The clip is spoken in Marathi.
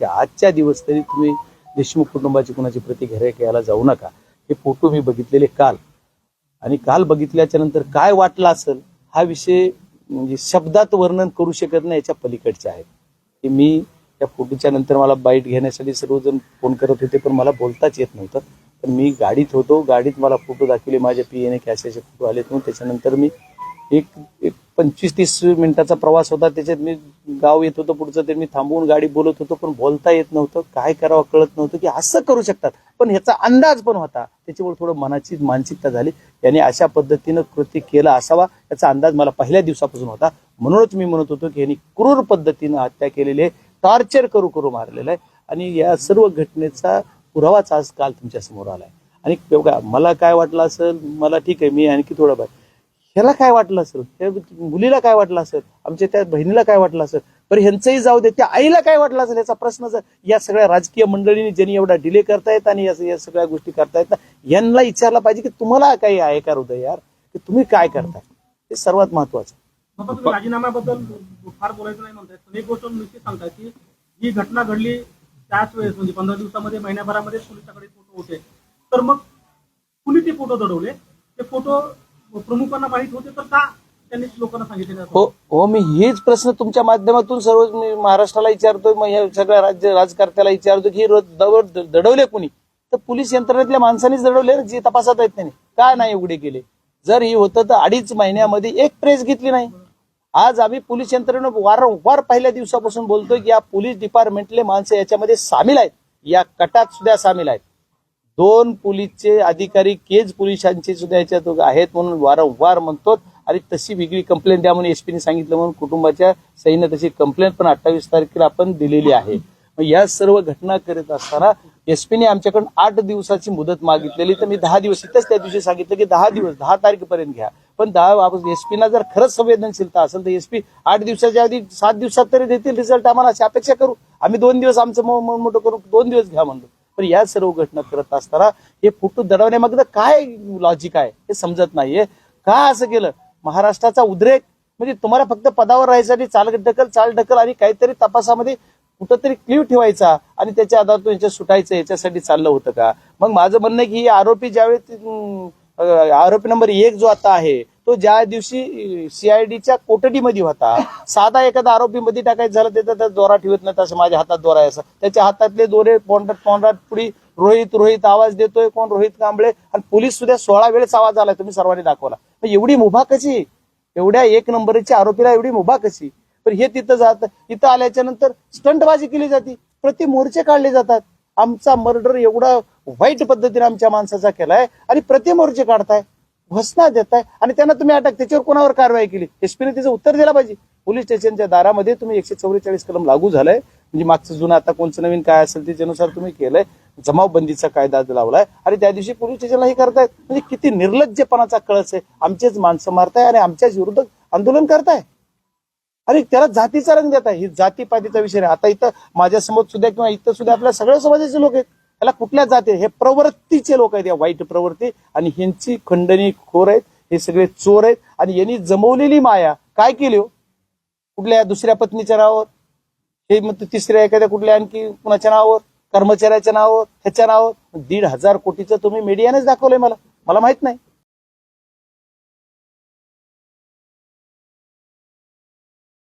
की आजच्या दिवस तरी तुम्ही देशमुख कुटुंबाची कुणाची प्रति घ्यायला जाऊ नका. हे फोटो मी बघितलेले काल. आणि काल बघितल्याच्या नंतर काय वाटलं असेल हा विषय म्हणजे शब्दात वर्णन करू शकत नाही याच्या पलीकडचे आहेत. की मी त्या फोटोच्या नंतर मला बाईट घेण्यासाठी सर्वजण फोन करत होते पण मला बोलताच येत नव्हतं. तर मी गाडीत होतो गाडीत मला फोटो दाखवले माझ्या पी एने कॅशचे फोटो आले म्हणून त्याच्यानंतर मी एक एक पंचवीस तीस मिनिटाचा प्रवास होता. त्याच्यात मी गाव येत होतो पुढचं ते मी थांबवून गाडी बोलत होतो पण बोलता येत नव्हतं. काय करावं कळत नव्हतं की असं करू शकतात. पण ह्याचा अंदाज पण होता. त्याच्यामुळे थोडं मनाची मानसिकता झाली. याने अशा पद्धतीनं कृती केला असावा. याचा अंदाज मला पहिल्या दिवसापासून होता. म्हणूनच मी म्हणत होतो की यांनी क्रूर पद्धतीनं हत्या केलेली आहे. टॉर्चर करू करू मारलेलं आहे. आणि या सर्व घटनेचा पुरावाच आज काल तुमच्यासमोर आलाय. आणि बघा मला काय वाटलं असेल मला ठीक आहे. मी आणखी थोडं बघ ह्याला काय वाटलं असेल? त्या मुलीला काय वाटलं असेल? आमच्या त्या बहिणीला काय वाटलं असेल? बरं ह्यांचंही जाऊ दे त्या आईला काय वाटलं असेल? याचा प्रश्न जर या सगळ्या राजकीय मंडळींनी ज्यांनी एवढा डिले करतायत आणि या- या सगळ्या गोष्टी करतायत ना यांना विचारलं पाहिजे की तुम्हाला काही आहे का हृदय यार? की तुम्ही काय करताय? हे सर्वात महत्वाचं. राजीनाम्याबद्दल फार बोलायचं नाही म्हणताय पण एक गोष्ट निश्चित सांगताय की ही घटना घडली त्याच वेळेस म्हणजे पंधरा दिवसामध्ये महिन्याभरामध्ये पोलिसाकडे फोटो होते. तर मग कुणी ते फोटो दडवले? ते फोटो प्रमुखांना माहीत होते तर का लोकांना सांगितले हो हो मी हेच प्रश्न तुमच्या माध्यमातून सर्व मी महाराष्ट्राला विचारतोय मग या सगळ्या राज्य राजकारत्याला विचारतो की हे रोज दडवले कुणी? तर पोलीस यंत्रणेतल्या माणसांनीच दडवले जे तपासात आहेत त्यांनी. काय नाही उघडे केले? जर हे होतं तर अडीच महिन्यामध्ये एक प्रेस घेतली नाही. आज आम्ही पोलीस यंत्रणेनं वारंवार पहिल्या दिवसापासून बोलतोय की या पोलीस डिपार्टमेंटले माणसं याच्यामध्ये सामील आहेत. या कटात सुद्धा सामील आहेत. दोन पोलीसचे अधिकारी केज पोलिसांचे सुद्धा याच्यात आहेत म्हणून वारंवार म्हणतो आणि तशी वेगळी कंप्लेंट द्या म्हणून एसपीने सांगितलं म्हणून कुटुंबाच्या सहीनं तशी कंप्लेंट पण अठ्ठावीस तारखेला आपण दिलेली आहे. मग या सर्व घटना करत असताना एसपीने आमच्याकडून आठ दिवसाची मुदत मागितलेली. तर मी दहा दिवस इथंच त्या दिवशी सांगितलं की दहा दिवस दहा तारखेपर्यंत घ्या. पण दहा एसपीना जर खरंच संवेदनशीलता असेल तर एसपी आठ दिवसाच्या आधी सात दिवसात तरी देतील रिझल्ट आम्हाला अशी अपेक्षा करू. आम्ही दोन दिवस आमचं म- मोठं करू दोन दिवस घ्या म्हणलो पण या सर्व घटना करत असताना हे फोटो दडवण्यामागं काय लॉजिक आहे? हे समजत नाहीये. का असं केलं? महाराष्ट्राचा उद्रेक म्हणजे तुम्हाला फक्त पदावर राहायसाठी चाल ढकल चाल ढकल आणि काहीतरी तपासामध्ये कुठंतरी क्लिव ठेवायचा आणि त्याच्या आधारातून याच्या सुटायचं याच्यासाठी चाललं होतं का? मग माझं म्हणणं आहे की आरोपी ज्यावेळी आरोपी नंबर एक जो आता आहे तो ज्या दिवशी सीआयडीच्या कोठडीमध्ये होता साधा एखादा आरोपी मध्ये टाकायचं झालं त्याचा त्या दोरा ठेवत नाही तसं माझ्या हातात दोरा आहे असं. त्याच्या हातातले दोरे पोंडात पोंडात पुढी रोहित रोहित आवाज देतोय कोण? रोहित कांबळे. आणि पोलीस सुद्धा सोळा वेळेस आवाज आलाय तुम्ही सर्वांनी दाखवला. मग एवढी मुभा कशी? एवढ्या एक नंबरच्या आरोपीला एवढी मुभा कशी? पण हे तिथं जात इथं आल्याच्यानंतर स्टंटबाजी केली जाते. प्रति मोर्चे काढले जातात. आमचा मर्डर एवढा वाईट पद्धतीने आमच्या माणसाचा केलाय आणि प्रति मोर्चे काढताय. घोषणा देताय आणि त्यांना तुम्ही अटक त्याच्यावर कोणावर कारवाई केली? एसपीने त्याचं उत्तर दिलं पाहिजे. पोलीस स्टेशनच्या दारामध्ये तुम्ही एकशे चौवेचाळीस कलम लागू झालाय. म्हणजे मागचं जुनं आता कोणचं नवीन काय असेल त्याच्यानुसार तुम्ही केलंय. जमावबंदीचा कायदा लावलाय. आणि त्या दिवशी पोलीस स्टेशनला हे करतायत. म्हणजे किती निर्लज्जपणाचा कळस आहे. आमचेच माणसं मारताय आणि आमच्याच विरुद्ध आंदोलन करताय. आणि त्याला जातीचा रंग देत आहे ही जातीपातीचा विषय आहे आता इथं माझ्यासमोर सुद्धा किंवा इथं सुद्धा आपल्या सगळ्या समाजाचे लोक आहेत. त्याला कुठल्या जाती हे प्रवृत्तीचे लोक आहेत या वाईट प्रवृत्ती. आणि ह्यांची खंडणी खोर आहेत हे सगळे चोर आहेत. आणि यांनी जमवलेली माया काय केली हो? कुठल्या दुसऱ्या पत्नीच्या नावावर? हे मग तिसऱ्या एखाद्या कुठल्या आणखी कुणाच्या नावावर? कर्मचाऱ्याच्या नावावर? ह्याच्या नावावर? दीड हजार कोटीचं तुम्ही मीडियानेच दाखवलंय मला. मला माहीत नाही.